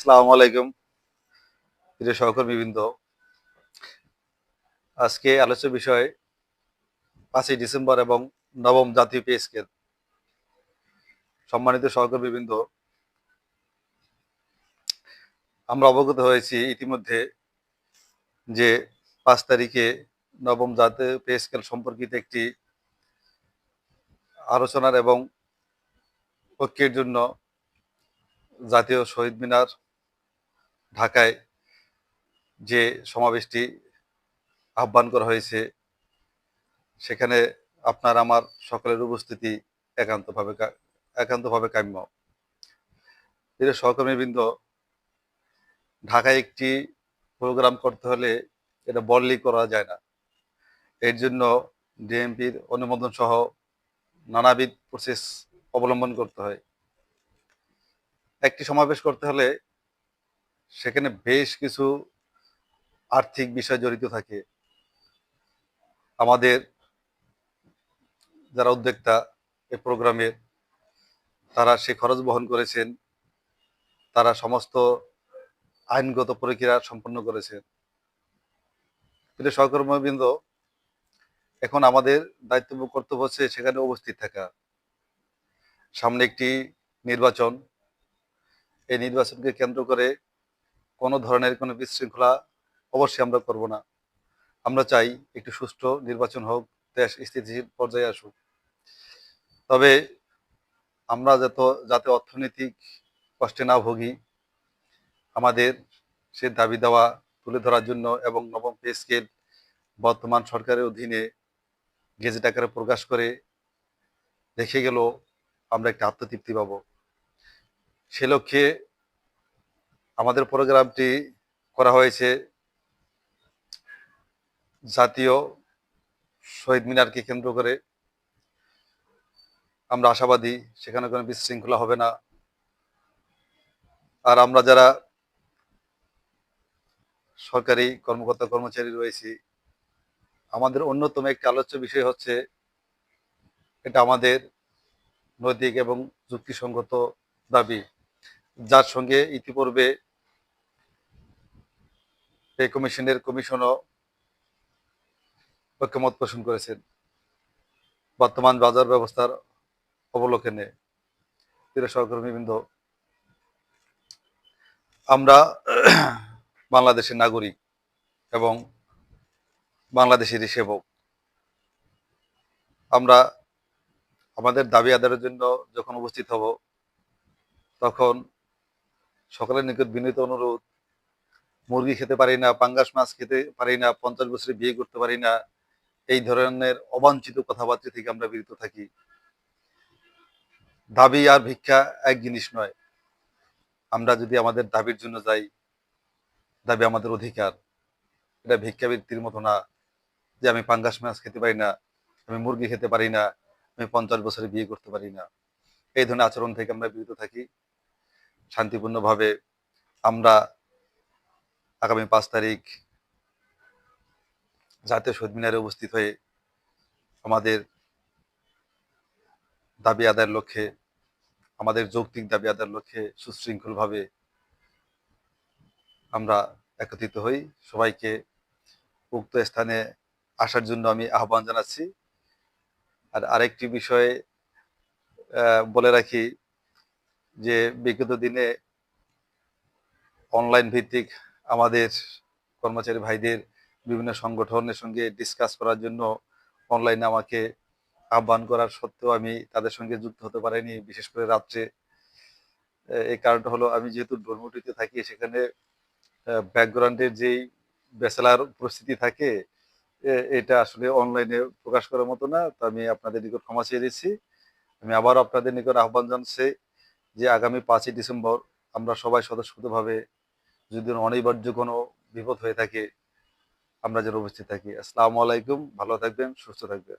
আসসালামু আলাইকুম, প্রিয় সহকর্মীবৃন্দ। আজকে আলোচ্য বিষয় পাঁচই ডিসেম্বর এবং নবম জাতীয় পে স্কেল। সম্মানিত সহকর্মীবৃন্দ, আমরা অবগত হয়েছি ইতিমধ্যে যে পাঁচ তারিখে নবম জাতীয় পে স্কেল সম্পর্কিত একটি আলোচনার এবং ঐক্যের জন্য জাতীয় শহীদ মিনার ঢাকায় যে সমাবেশটি আহ্বান করা হয়েছে, সেখানে আপনার আমার সকলের উপস্থিতি একান্তভাবে একান্তভাবে কাম্য। প্রিয় সহকর্মীবৃন্দ, ঢাকায় একটি প্রোগ্রাম করতে হলে এটা বললেই করা যায় না। এর জন্য ডিএমপির অনুমোদন সহ নানাবিধ প্রসেস অবলম্বন করতে হয়। একটি সমাবেশ করতে হলে সেখানে বেশ কিছু আর্থিক বিষয় জড়িত থাকে। আমাদের যারা উদ্যোক্তা এ প্রোগ্রামের তারা সে খরচ বহন করেছেন, তারা সমস্ত আইনগত প্রক্রিয়া সম্পন্ন করেছেন। কিন্তু সহকর্মবৃন্দ, এখন আমাদের দায়িত্ব কর্তব্য হচ্ছে সেখানে উপস্থিত থাকা। সামনে একটি নির্বাচন, এই নির্বাচনকে কেন্দ্র করে কোনো ধরনের কোনো বিশৃঙ্খলা অবশ্যই আমরা করব না। আমরা চাই একটু সুষ্ঠু নির্বাচন হোক, দেশ স্থিতিশীল পর্যায়ে আসুক। তবে আমরা যত, যাতে অর্থনৈতিক কষ্টে না ভোগি, আমাদের সে দাবি দেওয়া তুলে ধরার জন্য এবং নবম পে স্কেল বর্তমান সরকারের অধীনে গেজেট আকারে প্রকাশ করে দেখে গেল আমরা একটা আত্মতৃপ্তি পাব। সে লক্ষ্যে আমাদের প্রোগ্রামটি করা হয়েছে জাতীয় শহীদ মিনারকে কেন্দ্র করে। আমরা আশাবাদী সেখানে কোনো বিশৃঙ্খলা হবে না। আর আমরা যারা সরকারি কর্মকর্তা কর্মচারী রয়েছি, আমাদের অন্যতম একটি আলোচ্য বিষয় হচ্ছে এটা আমাদের নৈতিক এবং যুক্তিসঙ্গত দাবি। যার সঙ্গে ইতিপূর্বে পে কমিশনের কমিশনও ঐক্যমত পোষণ করেছেন বর্তমান বাজার ব্যবস্থার অবলোকনে সহকর্মীবৃন্দ, আমরা বাংলাদেশের নাগরিক এবং বাংলাদেশেরই সেবক। আমরা আমাদের দাবি আদায়ের জন্য যখন উপস্থিত হব, তখন সকলের নিকট বিনীত অনুরোধ মুরগি খেতে পারি না, পাঙ্গাস মাছ খেতে পারি না, পঞ্চাশ বছরে বিয়ে করতে পারি না, এই ধরনের অবাঞ্ছিত কথাবার্তা থেকে আমরা বিরত থাকি। দাবি আর ভিক্ষা এক জিনিস নয়। আমরা যদি আমাদের দাবির জন্য যাই, দাবি আমাদের অধিকার। এটা ভিক্ষাবৃত্তির মতো না যে আমি পাঙ্গাস মাছ খেতে পারি না, আমি মুরগি খেতে পারি না, আমি পঞ্চাশ বছরে বিয়ে করতে পারি না। এই ধরনের আচরণ থেকে আমরা বিরত থাকি। শান্তিপূর্ণভাবে আমরা আগামী পাঁচ তারিখ জাতীয় শহীদ মিনারে উপস্থিত হয়ে আমাদের দাবি আদায়ের লক্ষ্যে, আমাদের যৌক্তিক দাবি আদায়ের লক্ষ্যে সুশৃঙ্খলভাবে আমরা একত্রিত হই। সবাইকে উক্ত স্থানে আসার জন্য আমি আহ্বান জানাচ্ছি। আর আরেকটি বিষয়ে বলে রাখি যে বিগত দিনে অনলাইন ভিত্তিক আমাদের কর্মচারী ভাইদের বিভিন্ন সংগঠনের সঙ্গে ডিসকাস করার জন্য অনলাইনে আমাকে আহ্বান করার সত্ত্বেও আমি তাদের সঙ্গে যুক্ত হতে পারিনি, বিশেষ করে রাত্রে। এই কারণটা হলো আমি যেহেতু ধর্মটিতে থাকি, সেখানে ব্যাকগ্রাউন্ডের যেই ব্যাচেলার পরিস্থিতি থাকে এটা আসলে অনলাইনে প্রকাশ করার মতো না। তো আমি আপনাদের নিকট ক্ষমা চেয়ে দিচ্ছি আমি আবার আপনাদের নিকট আহ্বান জানাচ্ছি যে আগামী পাঁচই ডিসেম্বর আমরা সবাই স্বতঃস্ফূর্তভাবে যদি অনিবার্য কোনো বিপদ হয়ে থাকে, আমরা যেন উপস্থিত থাকি। আসসালামু আলাইকুম, ভালো থাকবেন, সুস্থ থাকবেন।